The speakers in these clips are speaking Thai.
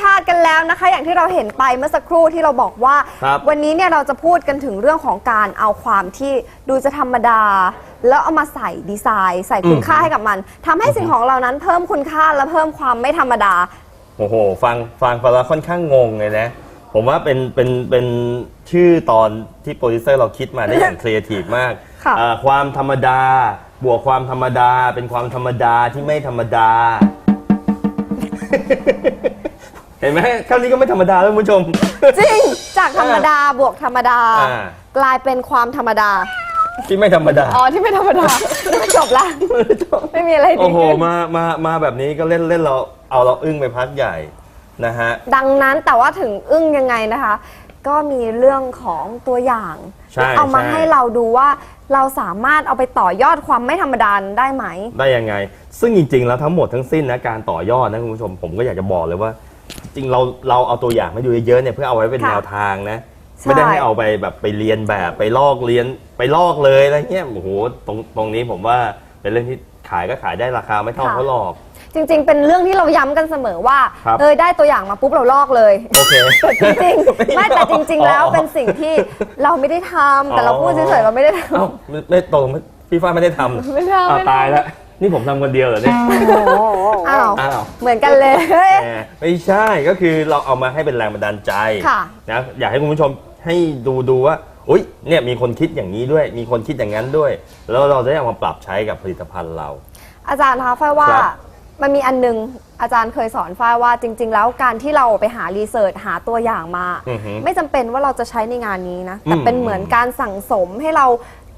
ชาติกันแล้วนะคะ อย่างที่เราเห็นไปเมื่อสักครู่ที่เราบอกว่า ครับวันนี้เนี่ยเราจะพูดกันถึงเรื่องของการเอาความที่ดูจะธรรมดา แล้วเอามาใส่ดีไซน์ ใส่คุณค่าให้กับมันทำให้สิ่งของเรานั้นเพิ่มคุณค่าและเพิ่มความไม่ธรรมดา โอ้โห ฟังฟังฟังแล้วค่อนข้างงงเลยนะ ผมว่าเป็นเป็นเป็นชื่อตอนที่โปรดิวเซอร์เราคิดมาได้อย่าง ครีเอทีฟมากค่ะอ่าความธรรมดา บวกความธรรมดา เป็นความธรรมดาที่ไม่ธรรมดา เห็นไหมแค่นี้ก็ไม่ธรรมดาแล้วคุณผู้ชม จริง จากธรรมดาบวกธรรมดา อ่า กลายเป็นความธรรมดา ที่ไม่ธรรมดา อ๋อ ที่ไม่ธรรมดา จบละไม่มีอะไรดีโอ้โห ขึ้น มามามาแบบนี้ก็เล่นเล่นเราเอาเราอึ้งไปพักใหญ่นะฮะ ดังนั้นแต่ว่าถึงอึ้งยังไงนะคะ ก็มีเรื่องของตัวอย่างใช่เอามาใช่ ให้เราดูว่าเราสามารถเอาไปต่อยอดความไม่ธรรมดาได้ไหม ได้ยังไง ซึ่งจริง ๆ แล้วทั้งหมดทั้งสิ้นนะการต่อยอดนะคุณผู้ชมผมก็อยากจะบอกเลยว่า จริงๆเราเราเอาตัวอย่างมาดูเยอะๆเนี่ยเพื่อเอาไว้เป็นค่ะแนวทางนะ ใช่ ไม่ได้ให้เอาไปแบบไปเรียนแบบไปลอกเรียนไปลอกเลยอะไรเงี้ยโอ้โหตรงตรงนี้ผมว่าเป็นเรื่องที่ขายก็ขายได้ราคาไม่เท่าเขาหรอก จริง ๆ เป็นเรื่องที่เราย้ำกันเสมอว่า ครับ เออได้ตัวอย่างมาปุ๊บเราลอกเลย โอเค จริงๆไม่แต่จริง ๆ แล้วเป็นสิ่งที่เราไม่ได้ทำแต่เราพูดเฉยๆเราไม่ได้ท เอ้าไม่ไม่ตรงพี่ฟ้าไม่ได้ทำำไม่ได้อ้าวไม่ได้ตายแล้ว นี่ผมทำคนเดียวเหรอเนี่ยอ้าว อ้าวเหมือนกันเลย แหมไม่ใช่ก็คือเราเอามาให้เป็นแรงบันดาลใจค่ะ นะอยากให้คุณผู้ชมให้ดูดูว่าอุ้ยเนี่ยมีคนคิดอย่างนี้ด้วย มีคนคิดอย่างนั้นด้วย แล้วเราจะได้เอามาปรับใช้กับผลิตภัณฑ์เรา อาจารย์คะฝ้ายว่าครับมันมีอันหนึง อาจารย์เคยสอนฝ้ายว่าจริง ๆ แล้วการที่เราไปหารีเสิร์ชหาตัวอย่างมา อือหือไม่จำเป็นว่าเราจะใช้ในงานนี้นะ แต่อืม เป็นเหมือนการสั่งสมให้เรา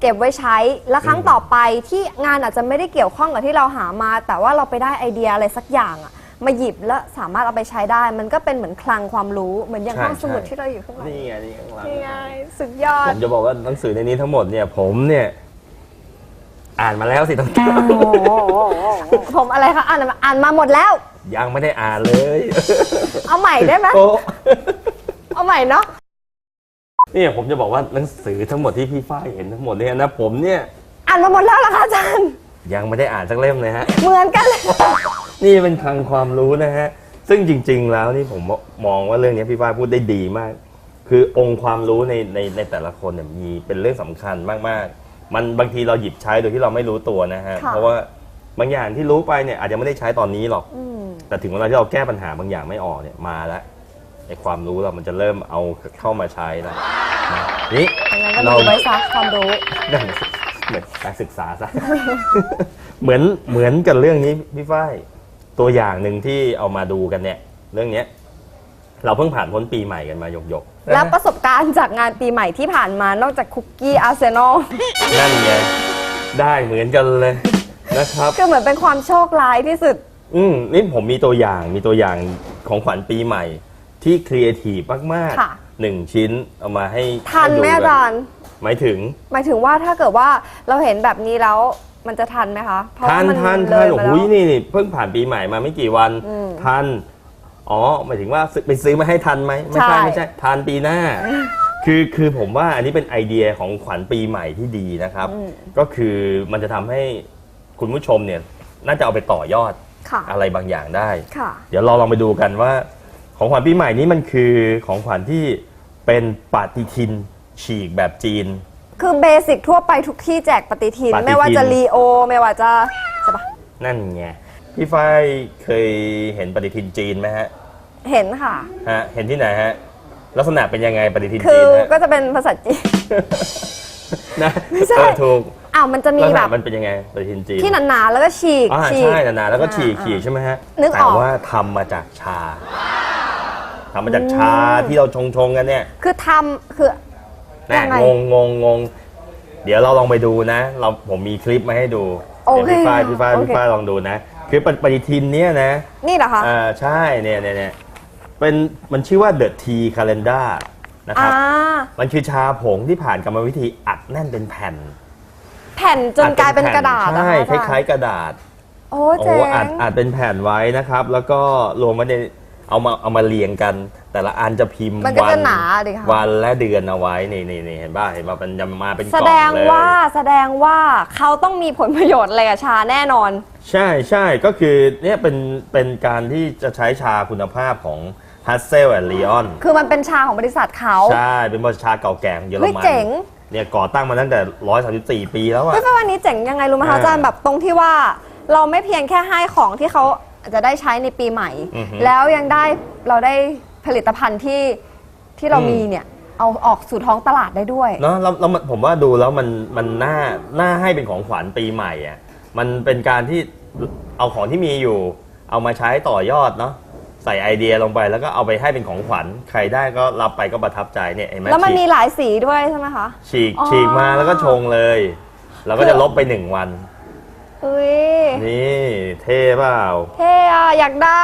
เก็บไว้ใช้ และครั้งอืมต่อไปที่งานอาจจะไม่ได้เกี่ยวข้องกับที่เราหามา แต่ว่าเราไปได้ไอเดียอะไรสักอย่างอะมาหยิบแล้วสามารถเอาไปใช้ได้ มันก็เป็นเหมือนคลังความรู้เหมือนอย่างห้องสมุดที่เราอยู่ข้างหลังนี่ไงนี่ข้างหลังนี่ไงสุดยอผด มจะบอกว่าหนังสือในนี้ทั้งหมดเนี่ยผมเนี่ย อ่านมาแล้วสิต้องผมอะไรคะอ่านมาอ่านมาหมดแล้ว ยังไม่ได้อ่านเลยเอาใหม่ได้ไหมโอ้ เอาใหม่เนาะ เนี่ยผมจะบอกว่าหนังสือทั้งหมดที่พี่ฝ้ายเห็นทั้งหมดเนี่ยนะผมเนี่ย อ่านมาหมดแล้วเหรอคะอาจารย์ ยังไม่ได้อ่านสักเล่มเลยฮะ เหมือนกันเลย นี่เป็นคลังความรู้นะฮะ ซึ่งจริง ๆ แล้วนี่ผมมองว่าเรื่องนี้พี่ฝ้ายพูดได้ดีมาก คือองค์ความรู้ในในในแต่ละคนเนี่ยมีเป็นเรื่องสำคัญมากๆ มันบางทีเราหยิบใช้โดยที่เราไม่รู้ตัวนะฮะ ค่ะ เพราะว่าบางอย่างที่รู้ไปเนี่ยอาจจะไม่ได้ใช้ตอนนี้หรอก อืมแต่ถึงเวลาที่เราแก้ปัญหาบางอย่างไม่ออกเนี่ยมาแล้ว ไอ้ความรู้เรามันจะเริ่มเอาเข้ามาใช้แล้วนะนี่อย่างนั้นก็เรามีไว้ซักความรู้ นั่นเหมือนการศึกษาซะ เหมือนเหมือนกับเรื่องนี้พี่ฝ้ายตัวอย่างหนึ่งที่เอามาดูกันเนี่ย เรื่องเนี้ย เราเพิ่งผ่านพ้นปีใหม่กันมาหยกๆแล้วประสบการณ์จากงานปีใหม่ที่ผ่านมานอกจากคุกกี้อาร์เซนอลนั่นไงได้เหมือนกันเลยนะครับ คือเหมือนเป็นความโชคร้ายที่สุด อืมนี่ผมมีตัวอย่างมีตัวอย่างของขวัญปีใหม่ ที่ครีเอทีฟมากค่ะ ๆหนึ่งชิ้นเอามาให้ทันไหมให้อาดูกัจารย์ หมายถึงหมายถึงว่าถ้าเกิดว่าเราเห็นแบบนี้แล้วมันจะทันไหมคะเพราะทัว่านมัทันเลทันยโอ้มาโหแล้ว นี่นี่เพิ่งผ่านปีใหม่มาไม่กี่วันอืมทันอ๋อหมายถึงว่าซื้อไปซื้อมาให้ทันไหมไม่ใช่ใช่ ไม่ใช่ทันปีหน้า คือคือผมว่าอันนี้เป็นไอเดียของขวัญปีใหม่ที่ดีนะครับอืมก็คือมันจะทำให้คุณผู้ชมเนี่ยน่าจะเอาไปต่อยอดค่ะอะไรบางอย่างได้ ค่ะ เดี๋ยวเราลองไปดูกันว่า ของขวัญปีใหม่นี้มันคือของขวัญที่เป็นปฏิทินฉีกแบบจีน คือเบสิกทั่วไปทุกที่แจกปฏิทิน ปฏิทิน ไม่ว่าจะรีโอ ไม่ว่าจะใช่ปะนั่นไงพี่ฝ้ายเคยเห็นปฏิทินจีนไหมฮะเห็นค่ะ ฮะ เห็นที่ไหนฮะ ลักษณะเป็นยังไงปฏิทินคืจีอนฮะ ก็จะเป็นภาษาจีน นะไม่ใช่ เออถูกอ้าวมันจะมีลักษแบณะบมันเป็นยังไงปฏิทินจีนที่หนาๆแล้วก็ฉีกอ่าฉีก ใช่หนาๆแล้วก็ฉีกอ่าฉีกใช่ไหมฮะนึกอแต่อกว่าทำมาจากชา ทำมาจากชาที่เราชงชงๆกันเนี่ยคือทำคือแน่ยังไงงงงงงงเดี๋ยวเราลองไปดูนะ เราผมมีคลิปมาให้ดูโอเดี๋ยวเคพี่ฝ้ายพี่ฝ้ายโอเคพี่ฝ้ายลองดูนะคือปฏิทินเนี้ยนะ นี่เหรอคะอ่าใช่เนี่ยเนี่ยเนี่ยเป็นมันชื่อว่า The Tea Calendar นะคอ่ารับมันคือชาผงที่ผ่านกรรมวิธีอัดแน่นเป็นแผ่น แผ่นจนกลายเป็นกระดาษใช่นะะคล้ายๆกระดาษๆโอ้โอ้เจ๋งอัดอัดเป็นแผ่นไว้นะครับ แล้วก็รวมไว้ใน เอามาเอามาเรียงกัน แต่ละอันจะพิมพ์มันก็วัจะหนาดิค่ะ วันและเดือนเอาไว้นี่นี่นี่เห็นป่ะเห็นป่ะมันจะมาเป็นกแสล่องดงเลย ว่าแสดงว่าเขาต้องมีผลประโยชน์อะไรกับชาแน่นอน ใช่ใช่ก็คือเนี่ยเป็นเป็นการที่จะใช้ชาคุณภาพของ h u s s e l and Leon คือมันเป็นชาของบริษัทเขา ใช่เป็นบริษัทชาเก่าแก่ของเยอรเฮ้ยมันเจ๋ง เนี่ยก่อตั้งมาตั้งแต่ 134 ปีแล้วอะ เฮ้ยแปลว่านี้เจ๋งยังไงรู้ไหมคะอ่า อาจารย์แบบตรงที่ว่าเราไม่เพียงแค่ให้ของที่เขาอาจ จะได้ใช้ในปีใหม่ อือฮึแล้วยังได้เราได้ผลิตภัณฑ์ที่ที่เราอืม มีเนี่ยเอาออกสู่ท้องตลาดได้ด้วย เนาะแล้วแล้วมันผมว่าดูแล้วมันมันน่าน่าให้เป็นของขวัญปีใหม่อะมันเป็นการที่เอาของที่มีอยู่ เอามาใช้ต่อยอดเนาะใส่ไอเดียลงไปแล้วก็เอาไปให้เป็นของขวัญใครได้ก็รับไปก็ประทับใจเนี่ยเห็นไหมแล้วมันฉีมีกหลายสีด้วยใช่ไหมคะ ฉีกอ๋อฉีกมาแล้วก็ชงเลยเราก็จะลบไปหนึ่งวัน อุ้ยนี่เท่เปล่า เท่อะอยากได้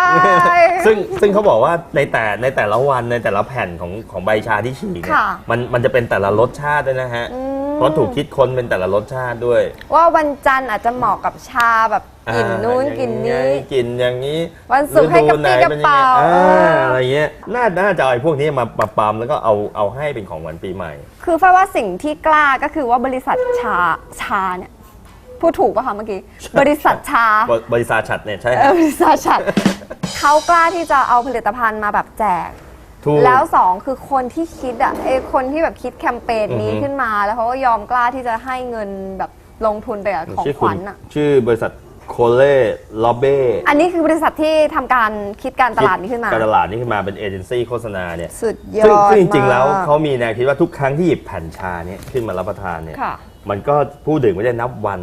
ซึ่งซึ่งเขาบอกว่าในแต่ในแต่ละวันในแต่ละแผ่นของของใบชาที่ฉีกเนี่ยค่ะ มันมันจะเป็นแต่ละรสชาติด้วยนะฮะ อืมเพราะถูกคิดค้นเป็นแต่ละรสชาติด้วยว่าวันจันทร์อาจจะเหมาะกับชาแบบกลิ่นนู้นอ่ากลิ่นอย่างนี้ กลิ่นอย่างนี้วันศุกร์ให้กระปี้กระเป๋าฤดูไหนเป็นยังไงเอออ่าอะไรเงี้ยน่าน่าจะเอาไอ้พวกนี้มามาปั๊มแล้วก็เอาเอาให้เป็นของขวัญปีใหม่ คือแปลว่าสิ่งที่กล้าก็คือว่าบริษัทชาชาเนี่ย พูดถูกป่ะคะเมื่อกี้ บริษัทชา บริษัทฉัดเนี่ยใช่เออบริษัทชาเขากล้าที่จะเอาผลิตภัณฑ์มาแบบแจก ถูก แล้วสองคือคนที่คิดอะไอคนที่แบบคิดแคมเปญนี้อือฮึ ขึ้นมาแล้วเขาก็ยอมกล้าที่จะให้เงินแบบลงทุนไปกับของชื่อขคุณวัญอะ ชื่อบริษัท โคเล่ลอบเบ้อันนี้คือบริษัทที่ทำการคิดการตลาดนี้ขึ้นมา การตลาดนี้ขึ้นมาเป็นเอเจนซี่โฆษณาเนี่ยสุดยซึ่งอดซึ่งจริงๆแล้วมาก เขามีแนวคิดว่าทุกครั้งที่หยิบแผ่นชาเนี่ยขึ้นมารับประทานเนี่ยค่ะ มันก็ผู้ดื่มก็จะนับวัน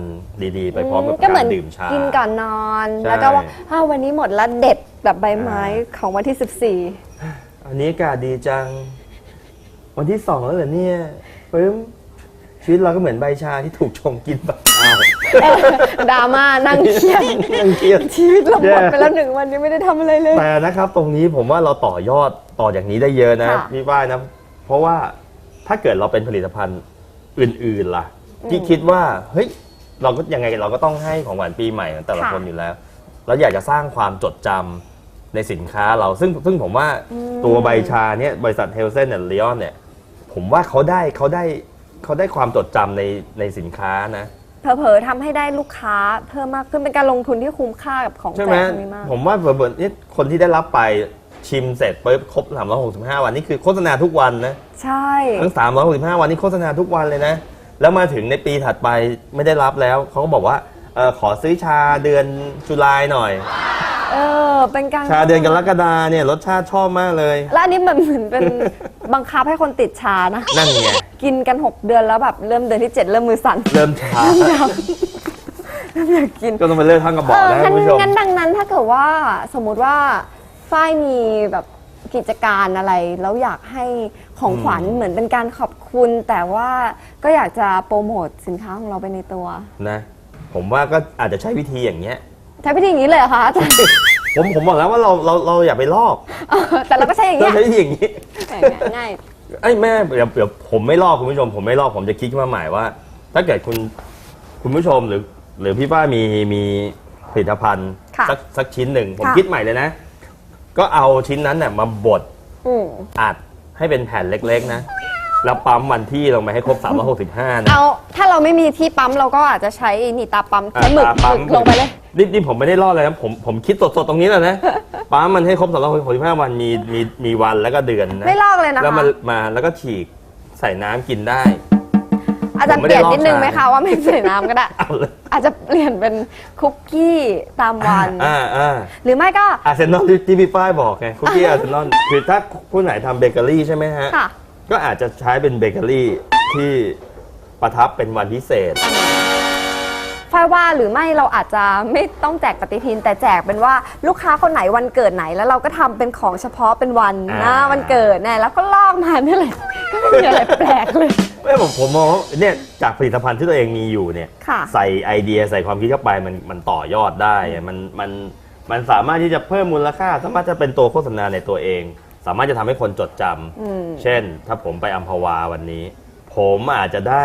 ดีๆ ไปพร้อมกับก็เหมืกาอนรดื่มชา กินก่อนนอน ใช่ แล้วก็ว่าอ้าววันนี้หมดแล้วเด็ดแบบใบไม้อ่าของวันที่14อันนี้อากาศดีจัง วันที่สองแล้วเหรอเนี่ยปึ้มชีวิตเราก็เหมือนใบชาที่ถูกชงกินแบบอ้าว ดราม่านั่งเครียดนั่งเครียดชีวิตเราหมดไปแล้วหนึ่งวันยังไม่ได้ทำอะไรเลย แต่นะครับตรงนี้ผมว่าเราต่อยอดต่ออย่างนี้ได้เยอะนะค่ะ พี่ว่ายนะ เพราะว่าถ้าเกิดเราเป็นผลิตภัณฑ์อื่นๆล่ะ ที่คิดว่าเฮ้ยเราก็ยังไงเราก็ต้องให้ของหวานปีใหม่ของแต่ละค่ะ คนอยู่แล้ว เราอยากจะสร้างความจดจำในสินค้าเราซึ่งซึ่งผมว่าตัวใบชาเนี่ยบริษัทเฮลเซนและเลออนเนี่ย ผมว่าเขาได้เขาได้เขาได้ความจดจำในในสินค้านะ เผลอๆทำให้ได้ลูกค้าเพิ่มมากขึ้นเป็นการลงทุนที่คุ้มค่ากับของใช่แจไหมกตรงนี้มาก ผมว่าเบิร์ดเนี่ยคนที่ได้รับไปชิมเสร็จปุ๊บครบ365 วันนี่คือโฆษณาทุกวันนะใช่ ทั้ง 365 วันนี่โฆษณาทุกวันเลยนะ แล้วมาถึงในปีถัดไปไม่ได้รับแล้วเขาก็บอกว่าเออขอซื้อชาเดือนจุลายหน่อย เออเป็นการชาเดือนกรกฎาเนี่ยรสชาติชอบมากเลย และอันนี้มันเหมือนเป็นบังคับให้คนติดชานะ นั่นไง กินกัน 6 เดือนแล้วแบบเริ่มเดือนที่ 7 เริ่มมือสั่นเริ่มชา เริ่มอยากกิน ก็ต้องไปเลือกทั้งกระบอกเออนะงั้คุนณผู้ชมงั้นดังนั้นถ้าเกิดว่าสมมุติว่าฝ้ายมีแบบกิจการอะไร แล้วอยากให้ของขวัญเหมือนเป็นการขอบคุณ แต่ว่าก็อยากจะโปรโมทสินค้าของเราไปในตัวนะ ผมว่าก็อาจจะใช้วิธีอย่างเงี้ย ใช้วิธีอย่างนี้เลยเหรอคะอาจารย์ผมผมบอกแล้วว่าเราเราเราอย่าไปลอกเออแต่เราก็ใช้อย่างเราเงี้ยใช้วิธีอย่างนี้ ง่าย ไอ้ยแม่เดี๋ยวเดี๋ยวผมไม่ลอกคุณผู้ชม ผมไม่ลอกผมจะคิดขึ้นมาใหม่ว่า ถ้าเกิดคุณคุณผู้ชมหรือ หรือพี่ป้ามีมีผลิตภัณฑ์ค่ะสักสักชิ้นหนึ่งผมค่ะ คิดใหม่เลยนะ ก็เอาชิ้นนั้นน่ะมาบดอืมอัดให้เป็นแผ่นเล็กๆนะ แล้วปั๊มวันที่ลงไปให้ครบ 365 นะเอาถ้าเราไม่มีที่ปั๊มเราก็อาจจะใช้นี่ตาปั๊มใช้หมึกอ่าปั๊หมึกลงไปเลยนี่นี่ผมไม่ได้ลอกเลยนะผมผมคิดสดๆตรงนี้แหละนะ ปั๊มมันให้ครบ 365 วันมีมีมีวันแล้วก็เดือนนะไม่ลอกเลยนะคะแล้วมามาแล้วก็ฉีกใส่น้ำกินได้ อาจารย์ผมไม่เปได้ลี่ยนนิดนึงลอกไหมชาคะว่าไม่ใส่น้ำก็ได้ เอาเลยอาจจะเปลี่ยนเป็นคุกกี้ตามวัน อ่าอ่า หรือไม่ก็ อาร์เซนอลที่พี่ฝ้ายบอกไงคุกกี้อาร์เซนอลคือถ้าผู้ไหนทำเบเกอรี่ใช่ไหมฮะ ค่ะ ก็อาจจะใช้เป็นเบเกอรี่ที่ประทับเป็นวันพิเศษ ฝ้ายว่าหรือไม่เราอาจจะไม่ต้องแจกปฏิทิน แต่แจกเป็นว่าลูกค้าคนไหนวันเกิดไหนแล้วเราก็ทำเป็นของเฉพาะเป็นวันนะอ่าวันเกิดเนี่ยแล้วก็ลอกมานี่แหละก็ไม่มีอะไรแปลกเลย ไม่ผมผมมองว่าเนี่ยจากผลิตภัณฑ์ที่ตัวเองมีอยู่เนี่ยค่ะ ใส่ไอเดียใส่ความคิดเข้าไปมันมันต่อยอดได้อะมันมันมันสามารถที่จะเพิ่มมูลค่าสามารถจะเป็นตัวโฆษณาในตัวเอง สามารถจะทำให้คนจดจำ อืม เช่น ถ้าผมไปอัมพวาวันนี้ ผมอาจจะได้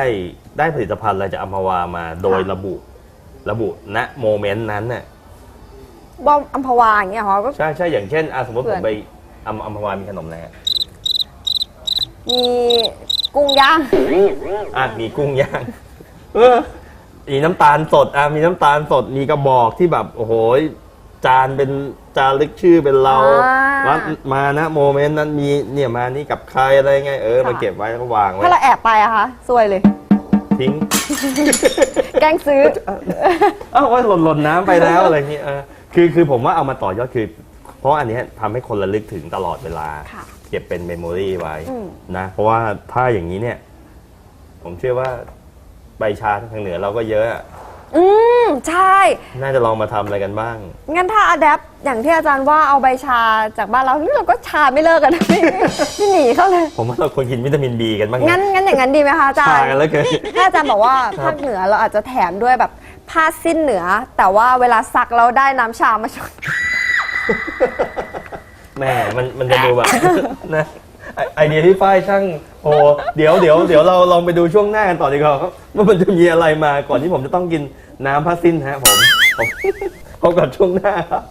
ได้ผลิตภัณฑ์อะไรจากอัมพวามาโดยระบุ ระบุณโมเมนต์นั้นน่ะว่าอัมพวาอย่างเงี้ยเหรอก็ ใช่ใช่อย่างเช่นอะสมมติเพื่ผอนมไปอัมอัมพวามีขนมอะไรฮะมีกุ้งย่าง อะมีกุ้งย่างเออมีน้ำตาลสดอะมีน้ำตาลสดมีกระบอกที่แบบโอ้โห จานเป็นจานลึกชื่อเป็นเราอ่าวัดมานะโมเมนต์นั้นมีเนี่ยมานี่กับใครอะไรไงเออค่ะมาเก็บไว้แล้วก็วางไว้ถ้าเราแอบไปอะคะซวยเลย ทิ้งแกล้งซื้อ เอ้าว่าหล่นหล่นน้ำไปแล้วอะไรเงี้ยเออคือคือผมว่าเอามาต่อยอดคือ เพราะอันเนี้ยทำให้คนระลึกถึงตลอดเวลา ค่ะเก็บเป็นเมมโมรีไว้อืม นะ เพราะว่าถ้าอย่างนี้เนี่ย ผมเชื่อว่าใบชาทางเหนือเราก็เยอะอะ อืมใช่ น่าจะลองมาทำอะไรกันบ้าง งั้นถ้าอัดแอปอย่างที่อาจารย์ว่าเอาใบชาจากบ้านเรานี่เราก็ชาไม่เลิกกันนะพี่พี่หนีเขาเลย ผมว่าเราควรกินวิตามินบีกันบ้างงั้นงั้นอย่างนั้นดีไหมคะอาจารชาย์กันแล้วเกิน ถ้าอาจารย์บอกว่าครัภาบคเหนือเราอาจจะแถมด้วยแบบผ้าสิ้นเหนือ แต่ว่าเวลาซักเราได้น้ำชามาชน แหม่มันมันจะดูแบบ นะ ไอเดียที่ฝ้ายช่างโอ้เดี๋ยวเดี๋ยวเดี๋ยวเราลองไปดูช่วงหน้ากันต่อดีกว่าครับว่ามันจะมีอะไรมาก่อนที่ผมจะต้องกินน้ำพัสซินฮะผมผมพบกับช่วงหน้าครับ